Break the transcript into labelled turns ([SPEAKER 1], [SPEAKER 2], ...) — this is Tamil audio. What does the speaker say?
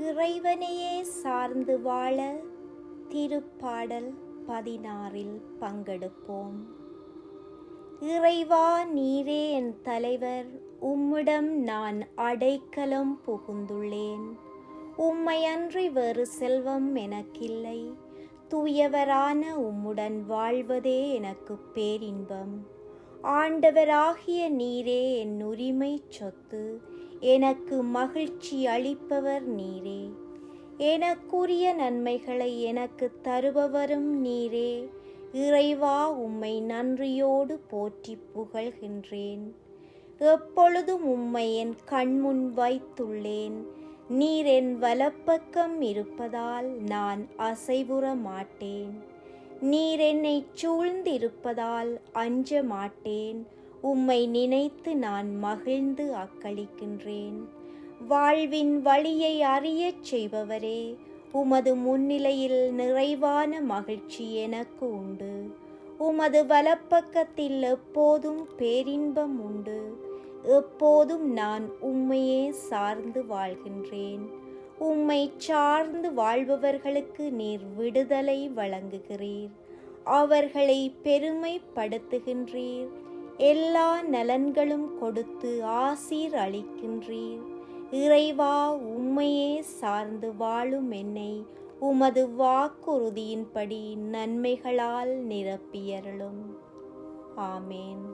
[SPEAKER 1] இறைவனையே சார்ந்து வாழ திருப்பாடல் பதினாறில் பங்கெடுப்போம். இறைவா நீரே என் தலைவர் உம்மிடம் நான் அடைக்கலம் புகுந்துள்ளேன். உம்மையன்றி வேறு செல்வம் எனக்கில்லை. தூயவரான உம்முடன் வாழ்வதே எனக்கு பேரின்பம். ஆண்டவராகிய நீரே என் உரிமை சொத்து. எனக்கு மகிழ்ச்சி அளிப்பவர் நீரே. எனக்குரிய நன்மைகளை எனக்கு தருபவரும் நீரே. இறைவா உம்மை நன்றியோடு போற்றி புகழ்கின்றேன். எப்பொழுதும் உம்மை என் கண்முன் வைத்துள்ளேன். நீர் என் வலப்பக்கம் இருப்பதால் நான் அசைவுற மாட்டேன் நீர் என்னை சூழ்ந்திருப்பதால் அஞ்ச மாட்டேன். உம்மை நினைத்து நான் மகிழ்ந்து அக்களிக்கின்றேன். வாழ்வின் வழியை அறியச் செய்பவரே உமது முன்னிலையில் நிறைவான மகிழ்ச்சி எனக்கு உண்டு. உமது வலப்பக்கத்தில் எப்போதும் பேரின்பம் உண்டு. எப்போதும் நான் உம்மையே சார்ந்து வாழ்கின்றேன். உம்மை சார்ந்து வாழ்பவர்களுக்கு நீர் விடுதலை வழங்குகிறீர். அவர்களை பெருமைப்படுத்துகின்றீர். எல்லா நலன்களும் கொடுத்து ஆசீர் அளிக்கின்றீர் இறைவா உம்மையே சார்ந்து வாழும் என்னை உமது வாக்குறுதியின்படி நன்மைகளால் நிரப்பியருளும். ஆமேன்.